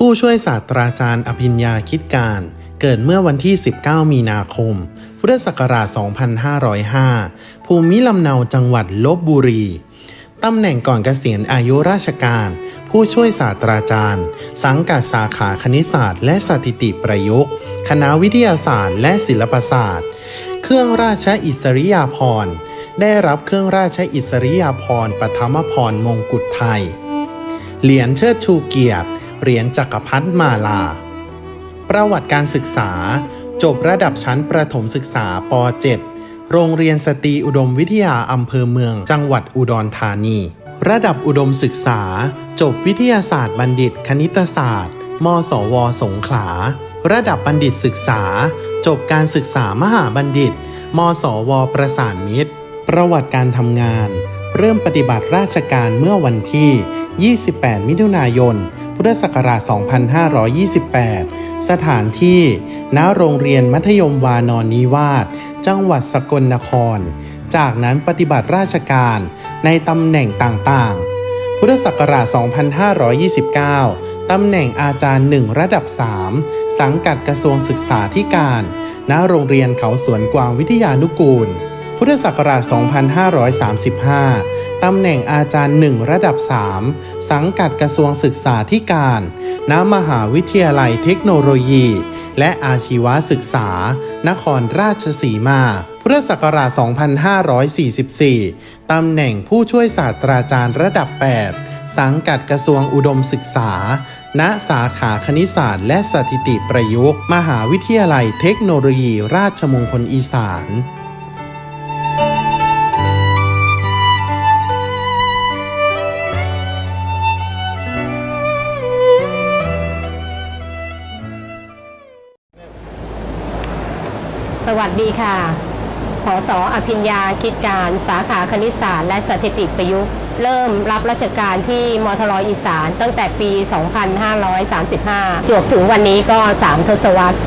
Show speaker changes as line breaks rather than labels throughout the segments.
ผู้ช่วยศาสตราจารย์อภิญญาคิดการ เกิดเมื่อวันที่ 19 มีนาคม พุทธศักราช 2505 ภูมิลำเนาจังหวัดลบบุรีตำแหน่งก่อนเกษียณอายุราชการ ผู้ช่วยศาสตราจารย์ สังกัดสาขาคณิตศาสตร์ และสถิติประยุกต์ คณะวิทยาศาสตร์และศิลปศาสตร์ เครื่องราชอิสริยาภรณ์ ได้รับเครื่องราชอิสริยาภรณ์ปฐมพรมงกุฎไทย เหรียญเชิดชูเกียรติ เหรียญจักรพรรดิมาลา ประวัติการศึกษา จบระดับชั้นประถมศึกษาป .7 โรงเรียนสตรีอุดมวิทยาอำเภอเมือง จังหวัดอุดรธานี ระดับอุดมศึกษา จบวิทยาศาสตร์บัณฑิตคณิตศาสตร์ มสว สงขลา ระดับบัณฑิตศึกษา จบการศึกษามหาบัณฑิต มสว ประสานมิตร ประวัติการทำงาน เริ่มปฏิบัติราชการเมื่อวันที่ 28 มิถุนายน พุทธศักราช 2528 สถานที่ ณ โรงเรียนมัธยมวานอนนิวาส จังหวัดสกลนคร จากนั้นปฏิบัติราชการในตำแหน่งต่างๆ พุทธศักราช 2529 ตำแหน่งอาจารย์หนึ่งระดับ 3 สังกัดกระทรวงศึกษาธิการ ณ โรงเรียนเขาสวนกวางวิทยานุกูล พุทธศักราช 2535 ตำแหน่งอาจารย์หนึ่งระดับ 3 สังกัดกระทรวงศึกษาธิการ ณ มหาวิทยาลัยเทคโนโลยี และอาชีวศึกษา นครราชสีมา พุทธศักราช 2544 ตำแหน่งผู้ช่วยศาสตราจารย์ระดับ 8 สังกัดกระทรวงอุดมศึกษา ณ สาขาคณิตศาสตร์ และสถิติประยุกต์ มหาวิทยาลัยเทคโนโลยี ราชมงคลอีสาน
วัสดีค่ะผอสออภิญญาคิดการสาขาคณิตศาสตร์และสถิติประยุกต์ เริ่มรับราชการที่มทรอีสานตั้งแต่ปี 2535 จวบถึงวันนี้ก็ 3 ทศวรรษ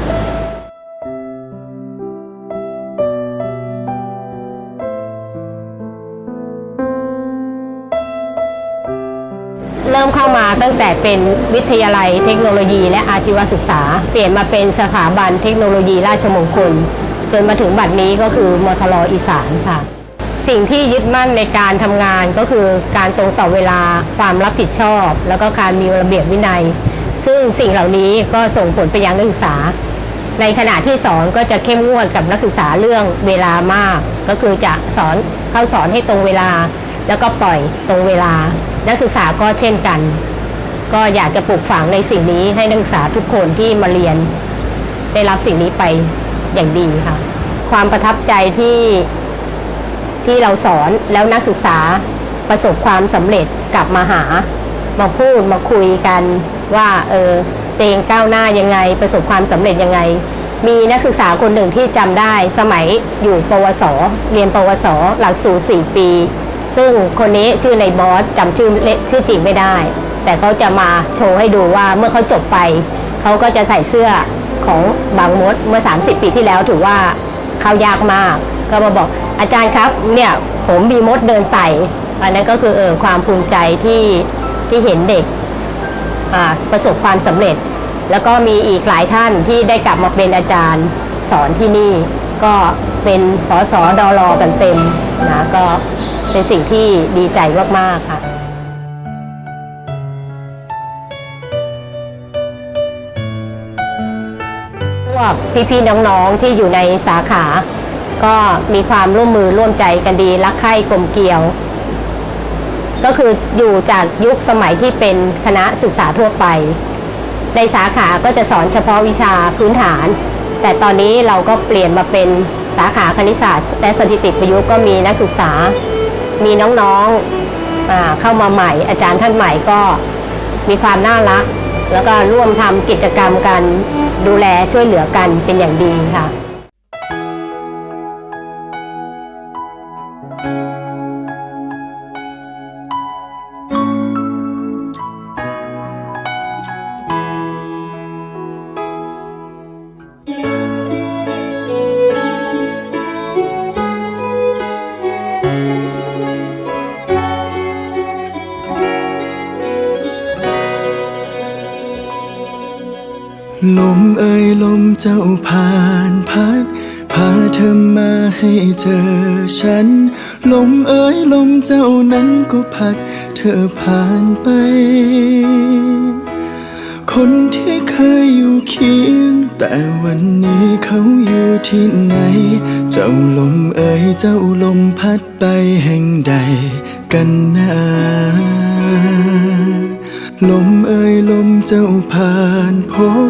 เริ่มเข้ามาตั้งแต่เป็นวิทยาลัยเทคโนโลยีและอาชีวศึกษา เปลี่ยนมาเป็นสถาบันเทคโนโลยีราชมงคล จนมาถึงบัดนี้ก็คือมทรอีสานค่ะ สิ่งที่ยึดมั่นในการทำงานก็คือการตรงต่อเวลาความรับผิดชอบ แล้วก็การมีระเบียบวินัย ซึ่งสิ่งเหล่านี้ก็ส่งผลไปยังนักศึกษา ในขณะที่สอนก็จะเข้มงวดกับนักศึกษาเรื่องเวลามาก ก็คือจะสอนเข้าสอนให้ตรงเวลา แล้วก็ปล่อยตรงเวลา นักศึกษาก็เช่นกัน ก็อยากจะปลูกฝังในสิ่งนี้ให้นักศึกษาทุกคนที่มาเรียนได้รับสิ่งนี้ไป อย่างดีค่ะ ความประทับใจที่ที่เราสอนแล้วนักศึกษาประสบความสำเร็จกลับมาหา มาพูดมาคุยกันว่าเออตเองก้าวหน้ายังไง ประสบความสำเร็จยังไง มีนักศึกษาคนหนึ่งที่จำได้สมัยอยู่ปวส เรียนปวส หลักสูตร4ปี ซึ่งคนนี้ชื่อในบอสจำชื่อเลชื่อจริงไม่ได้ แต่เขาจะมาโชว์ให้ดูว่าเมื่อเขาจบไป เขาก็จะใส่เสื้อ ของบางมดเมื่อ 30 ปีที่แล้วถือว่าเขายากมาก ก็มาบอกอาจารย์ครับเนี่ยผมมีมดเดินไต่อันนั้นก็คือเออความภูมิใจที่ที่เห็นเด็กประสบความสำเร็จ แล้วก็มีอีกหลายท่านที่ได้กลับมาเป็นอาจารย์สอนที่นี่ ก็เป็นพอสอดอรอกันเต็มนะก็เป็นสิ่งที่ดีใจมาก ๆ ค่ะ วกพี่ๆน้องๆที่อยู่ในสาขา ก็มีความร่วมมือร่วมใจกันดีรักใคร่กลมเกลียว ก็คืออยู่จากยุคสมัยที่เป็นคณะศึกษาทั่วไป ในสาขาก็จะสอนเฉพาะวิชาพื้นฐาน แต่ตอนนี้เราก็เปลี่ยนมาเป็นสาขาคณิตศาสตร์ และสถิติประยุกต์ก็มีนักศึกษา มีน้องๆเข้ามาใหม่ อาจารย์ท่านใหม่ก็มีความน่ารัก แล้วก็ร่วมทำกิจกรรมกัน ดูแลช่วยเหลือกันเป็นอย่างดีค่ะ
ลมเอ่ยลมเจ้าผ่านพัดพาเธอมาให้เจอฉัน ลมเอ่ยลมเจ้านั้นก็พัด เธอผ่านไป คนที่เคยอยู่เคียง แต่วันนี้เขาอยู่ที่ไหน เจ้าลมเอ่ยเจ้าลมพัดไปแห่งใดกันนะลมเอ่ยลมเจ้าผ่านพบ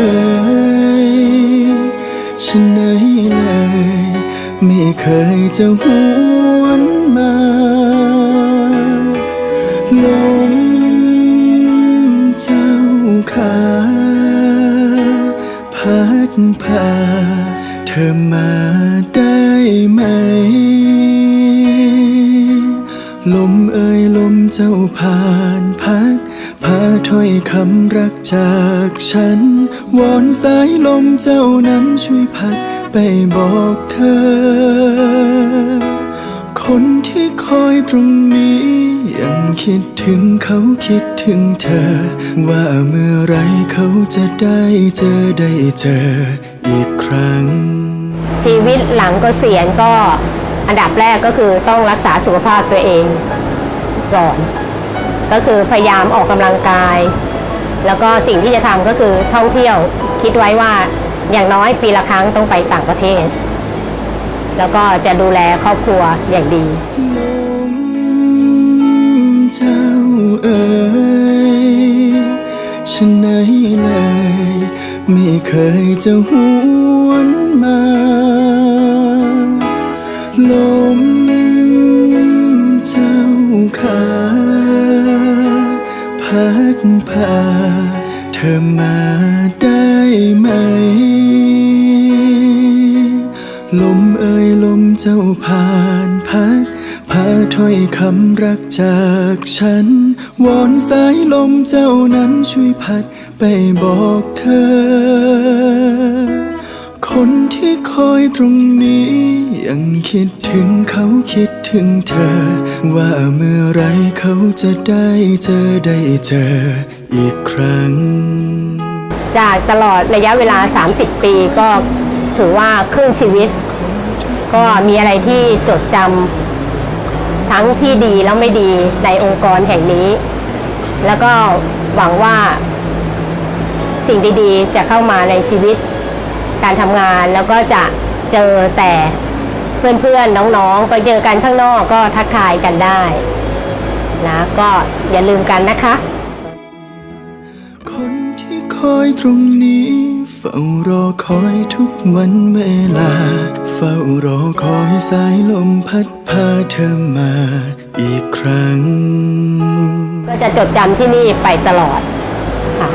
เอ่ยฉันไหนเลย ไม่เคยจะหวนมาลมเจ้าขาพัดพาเธอมาได้ไหม ลมเอ่ยลมเจ้าผ่านพัดพาถ้อยคำรักจากฉัน วอนสายลมเจ้านั้นช่วยพัดไปบอกเธอ คนที่คอยตรงนี้ ยังคิดถึงเขาคิดถึงเธอ ว่าเมื่อไรเขาจะได้เจอได้เจออีกครั้ง
ชีวิตหลังเกษียณก็อันดับแรกก็คือต้องรักษาสุขภาพตัวเองก่อน ก็คือพยายามออกกำลังกาย แล้วก็สิ่งที่จะทำก็คือท่องเที่ยวคิดไว้ว่าอย่างน้อยปีละครั้งต้องไปต่างประเทศ แล้วก็จะดูแลครอบครัวอย่างดี
เจ้าเอ่ยฉันไหนเลยไม่เคยจะหวนมาลมเจ้าขา เธอมาได้ไหม ลมเอ่ยลมเจ้าผ่านพัดพาถ้อยคำรักจากฉัน วอนสายลมเจ้านั้นช่วยพัดไปบอกเธอ คนที่คอยตรงนี้ ยังคิดถึงเขาคิดถึงเธอ ว่าเมื่อไรเขาจะได้เจอได้เจอ อีกครั้ง
จากตลอดระยะเวลา 30 ปีก็ถือว่าครึ่งชีวิต ก็มีอะไรที่จดจำทั้งที่ดีแล้วไม่ดีในองค์กรแห่งนี้ แล้วก็หวังว่าสิ่งดีๆ จะเข้ามาในชีวิตการทำงานแล้วก็จะเจอแต่เพื่อนๆ น้องๆ ไปเจอกันข้างนอกก็ทักทายกันได้นะก็อย่าลืมกันนะคะ
คอยตรงนี้ เฝ้ารอคอยทุกวันเวลา เฝ้ารอคอยสายลมพัดพาเธอมาอีกครั้ง
ก็จะจดจำที่นี่ไปตลอดค่ะ